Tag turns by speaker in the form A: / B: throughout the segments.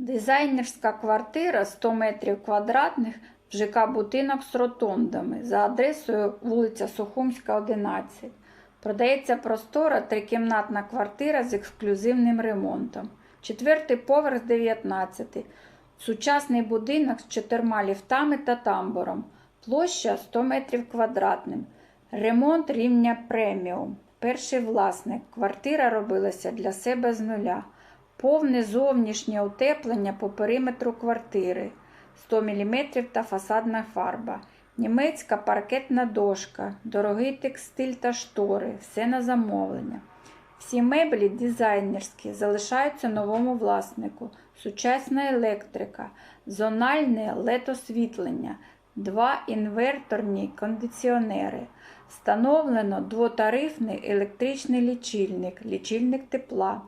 A: Дизайнерська квартира 100 метрів квадратних в ЖК будинок з ротондами за адресою вулиця Сухумська, 11. Продається простора трикімнатна квартира з ексклюзивним ремонтом. Четвертий поверх 19. Сучасний будинок з чотирма ліфтами та тамбуром. Площа 100 метрів квадратним. Ремонт рівня преміум. Перший власник. Квартира робилася для себе з нуля. Повне зовнішнє утеплення по периметру квартири 100 мм та фасадна фарба, німецька паркетна дошка, дорогий текстиль та штори, все на замовлення. Всі меблі дизайнерські залишаються новому власнику, сучасна електрика, зональне LED-освітлення, два інверторні кондиціонери. Встановлено двотарифний електричний лічильник, лічильник тепла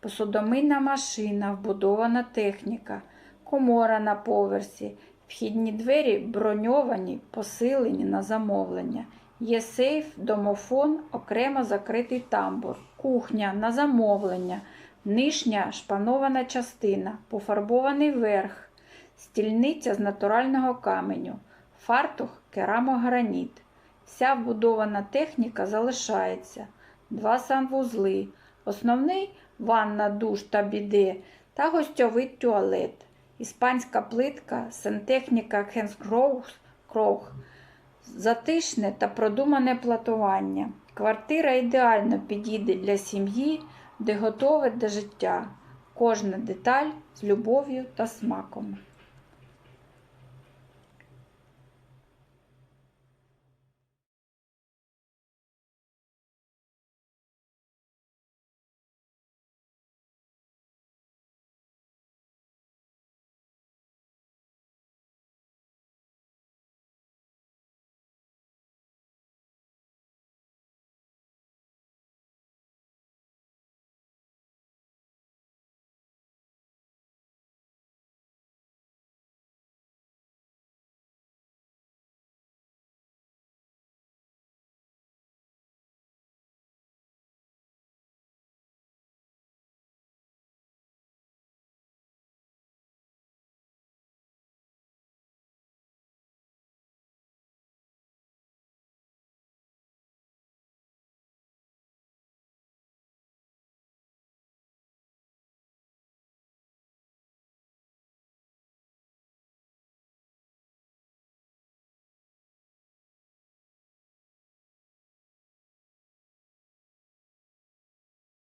A: посудомийна машина, вбудована техніка, комора на поверсі, вхідні двері броньовані, посилені на замовлення. Є сейф, домофон, окремо закритий тамбур, кухня на замовлення, нижня шпанована частина, пофарбований верх, стільниця з натурального каменю, фартух керамограніт. Вся вбудована техніка залишається. Два санвузли. Основний ванна, душ та біде та гостьовий туалет. Іспанська плитка, сантехніка Хенсгроус Крог. Затишне та продумане платування. Квартира ідеально підійде для сім'ї, де готове до життя. Кожна деталь з любов'ю та смаком.